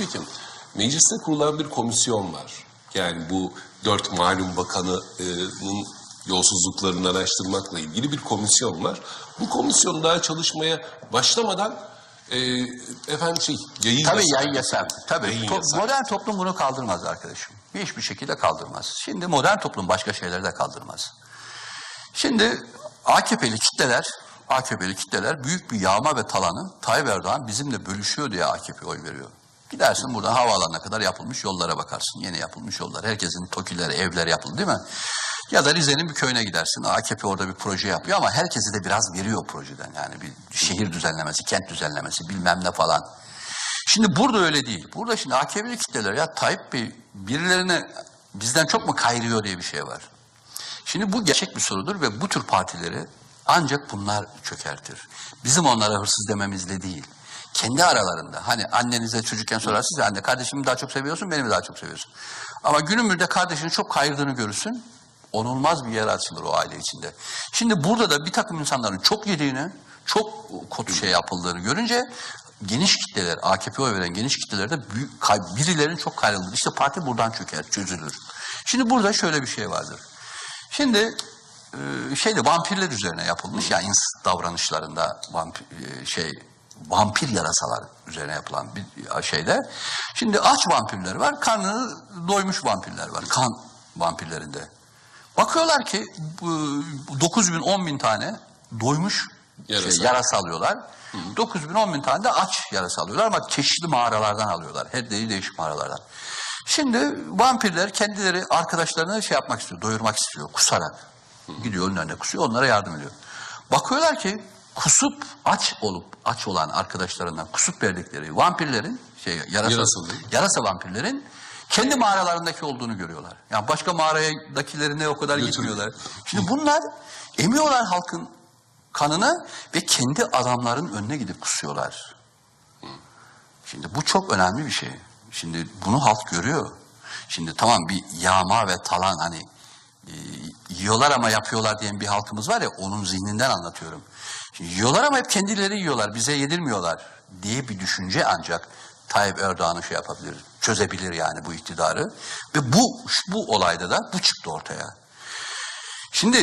Nitekim mecliste kurulan bir komisyon var. Yani bu dört malum bakanının yolsuzluklarını araştırmakla ilgili bir komisyon var. Bu komisyon daha çalışmaya başlamadan e, efendim şey yayın Tabii yasağı- yayın yasağı. Tabii. Yayın To- yasağı. modern toplum bunu kaldırmaz arkadaşım. Hiçbir şekilde kaldırmaz. Şimdi modern toplum başka şeyleri de kaldırmaz. Şimdi AKP'li kitleler, AKP'li kitleler büyük bir yağma ve talanı Tayyip Erdoğan bizimle bölüşüyor diye AKP oy veriyor. Gidersin buradan havaalanına kadar yapılmış yollara bakarsın. Yeni yapılmış yollar. Herkesin tokileri, evler yapıldı değil mi? Ya da Rize'nin bir köyüne gidersin. AKP orada bir proje yapıyor ama herkese de biraz veriyor projeden. Yani bir şehir düzenlemesi, kent düzenlemesi bilmem ne falan. Şimdi burada öyle değil. Burada şimdi AKP'li kitleler ya Tayyip Bey birilerine bizden çok mu kayrıyor diye bir şey var. Şimdi bu gerçek bir sorudur ve bu tür partileri ancak bunlar çökertir. Bizim onlara hırsız dememizle değil. Kendi aralarında. Hani annenize çocukken sorarsınız ya anne kardeşimi daha çok seviyorsun beni mi daha çok seviyorsun? Ama günümüzde kardeşini çok kayırdığını görürsün. Onulmaz bir yer açılır o aile içinde. Şimdi burada da bir takım insanların çok yediğini, çok kötü şey yapıldığını görünce geniş kitleler, AKP oy veren geniş kitlelerde büyük, birilerinin çok kayrıldığını. İşte parti buradan çöker, çözülür. Şimdi burada şöyle bir şey vardır. Şimdi şeyde vampirler üzerine yapılmış ya ins davranışlarında vampir, şey vampir yarasalar üzerine yapılan bir şeyde. Şimdi aç vampirler var, karnı doymuş vampirler var. Kan vampirlerinde. Bakıyorlar ki bu 9 bin 10 bin tane doymuş Yarasa. şey, yarasa alıyorlar. 9 bin 10 bin tane de aç yarasa alıyorlar ama çeşitli mağaralardan alıyorlar. Her değişik değişik mağaralardan. Şimdi vampirler kendileri arkadaşlarına şey yapmak istiyor, doyurmak istiyor kusarak. Gidiyor önlerine kusuyor, onlara yardım ediyor. Bakıyorlar ki kusup aç olup aç olan arkadaşlarından kusup verdikleri vampirlerin şey yarasa, Yarasa vampirlerin kendi mağaralarındaki olduğunu görüyorlar. Yani başka mağaradakilerine o kadar Götürüyor. gitmiyorlar. Şimdi bunlar emiyorlar halkın kanını ve kendi adamların önüne gidip kusuyorlar. Şimdi bu çok önemli bir şey. Şimdi bunu halk görüyor. Şimdi tamam bir yağma ve talan hani e, yiyorlar ama yapıyorlar diyen bir halkımız var ya onun zihninden anlatıyorum. Şimdi yiyorlar ama hep kendileri yiyorlar bize yedirmiyorlar diye bir düşünce ancak Tayyip Erdoğan'ı şey yapabilir, çözebilir yani bu iktidarı. Ve bu bu olayda da bu çıktı ortaya. Şimdi